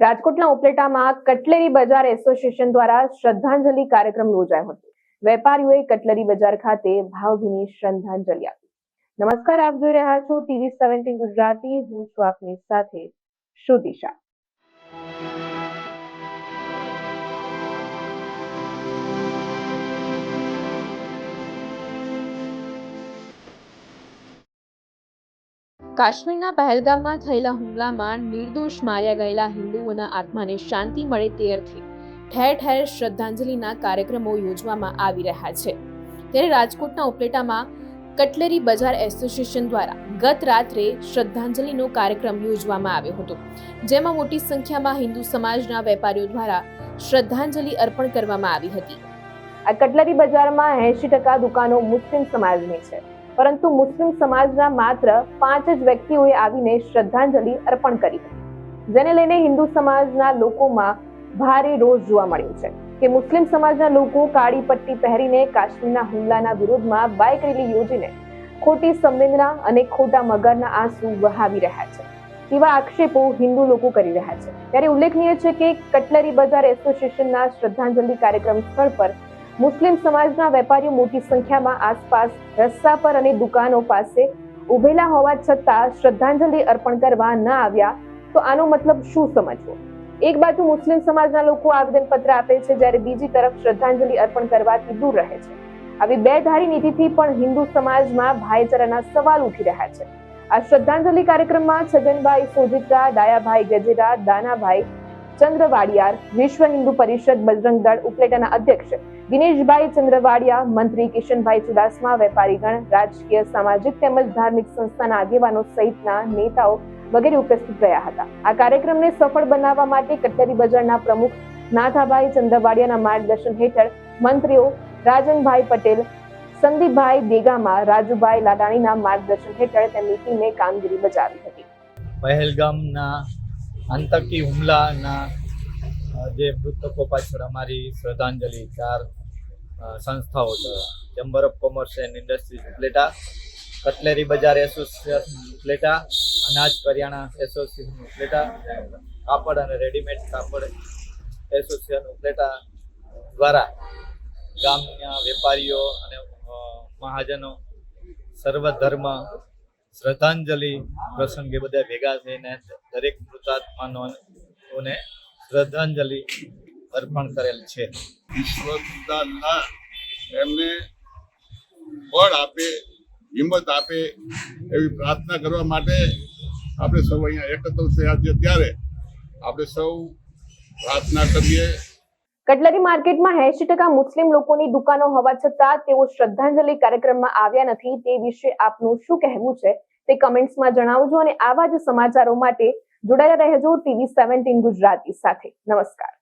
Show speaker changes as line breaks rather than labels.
રાજકોટના ઉપલેટામાં કટલેરી બજાર એસોસિએશન દ્વારા શ્રદ્ધાંજલિ કાર્યક્રમ યોજાયો હતો. વેપારીઓએ કટલેરી બજાર ખાતે ભાવભીની શ્રદ્ધાંજલિ આપી. નમસ્કાર, આપ જોઈ રહ્યા છો ટીવી સેવન્ટીન ગુજરાતી. હું છું આપની સાથે શ્રુતિશા કાશ્મીરના પહેલગામમાં થયેલા હુમલામાં નિર્દોષ માર્યા ગયેલા હિન્દુઓના આત્માને શાંતિ મળે તે અર્થે ઠેર ઠેર શ્રદ્ધાંજલિના કાર્યક્રમો યોજવામાં આવી રહ્યા છે. ત્યારે રાજકોટના ઉપલેટામાં કટલેરી બજાર એસોસિએશન દ્વારા ગત રાત્રે શ્રદ્ધાંજલિનો કાર્યક્રમ યોજવામાં આવ્યો હતો. જેમાં મોટી સંખ્યામાં હિન્દુ સમાજના વેપારીઓ દ્વારા શ્રદ્ધાંજલિ અર્પણ કરવામાં આવી હતી. આ કટલેરી બજારમાં એંશી ટકા દુકાનો મુસ્લિમ સમાજની છે. પરંતુ મુસ્લિમ સમાજના માત્ર પાંચ જ વ્યક્તિઓએ આવીને શ્રદ્ધાંજલિ અર્પણ કરી જેને લઈને હિન્દુ સમાજના લોકોમાં ભારે રોષ જોવા મળ્યો છે કે મુસ્લિમ સમાજના લોકો કાળી પટ્ટી પહેરીને કાશ્મીરના હુમલાના વિરોધમાં બાઇક રેલી યોજીને ખોટી સંવેદના અને ખોટા મગરના આંસુ વહાવી રહ્યા છે. એવા આક્ષેપો હિન્દુ લોકો કરી રહ્યા છે. ત્યારે ઉલ્લેખનીય છે કે કટલરી બજાર એસોસિએશનના શ્રદ્ધાંજલિ કાર્યક્રમ સ્થળ પર મુસ્લિમ સમાજના વેપારીઓ મોટી સંખ્યામાં આસપાસ રસ્તા પર અને દુકાનો પાસે ઉભેલા હોવા છતાં શ્રદ્ધાંજલિ અર્પણ કરવા ન આવ્યા, તો આનો મતલબ શું સમજવો? એક બાજુ મુસ્લિમ સમાજના લોકો આવેદનપત્ર આપે છે જ્યારે બીજી તરફ શ્રદ્ધાંજલિ અર્પણ કરવાથી દૂર રહે છે. આવી બે ધારી નીતિથી પણ હિન્દુ સમાજમાં ભાઈચારાના સવાલ ઉઠી રહ્યા છે. આ શ્રદ્ધાંજલિ કાર્યક્રમમાં છગનભાઈ સોજિત્રા, ડાયાભાઈ ગજેરા, દાનાભાઈ ચંદ્રવાડિયાર વિશ્વ હિન્દુ પરિષદ બજરંગ દળ ઉપલેટાના અધ્યક્ષ દિનેશભાઈ ચંદ્રવાડિયા, મંત્રી કિશનભાઈ ચુડાસમા, વેપારીગણ, રાજકીય, સામાજિક તેમજ ધાર્મિક સંસ્થાના આગેવાનો સહિતના નેતાઓ વગેરે ઉપસ્થિત રહ્યા હતા. આ કાર્યક્રમને સફળ બનાવવા માટે કટલેરી બજારના પ્રમુખ નાથાભાઈ ચંદ્રવાડિયાના માર્ગદર્શન હેઠળ મંત્રીઓ રાજનભાઈ પટેલ, સંદીપભાઈ દેગામાં, રાજુભાઈ લાડાણીના માર્ગદર્શન હેઠળ તેમની ટીમે કામગીરી બજાવી હતી.
પહેલગામના આતંકી હુમલાના જે મૃતકો પાછળ અમારી શ્રદ્ધાંજલિ ચાર સંસ્થાઓ છે. Chamber of commerce and industries Upleta, cutlery બજાર એસોસિએશન ઉપલેટા, અનાજ કરિયાણા એસોસિએશન ઉપલેટા, કાપડ અને રેડીમેડ કાપડ એસોસિએશન ઉપલેટા દ્વારા ગામના વેપારીઓ અને મહાજનો સર્વધર્મ શ્રદ્ધાંજલિ પ્રસંગે બધા ભેગા થઈને દરેક મૃતાત્માનોને શ્રદ્ધાંજલિ અર્પણ કરેલ છે.
ઈશ્વરદાનના એમને બળ આપે, હિંમત આપે એવી પ્રાર્થના કરવા માટે આપણે સૌ અહીંયા એકત્ર થયા છે ત્યારે આપણે સૌ પ્રાર્થના કરીએ.
કટલરી માર્કેટમાં એસી ટકા મુસ્લિમ લોકોની દુકાનો હોવા છતાં તેઓ શ્રદ્ધાંજલિ કાર્યક્રમમાં આવ્યા નથી. તે વિશે આપનું શું કહેવું છે તે કમેન્ટ્સમાં જણાવજો અને આવા જ સમાચારો માટે જોડાયેલા રહેજો ટીવી સેવન્ટીન ગુજરાતી સાથે. નમસ્કાર.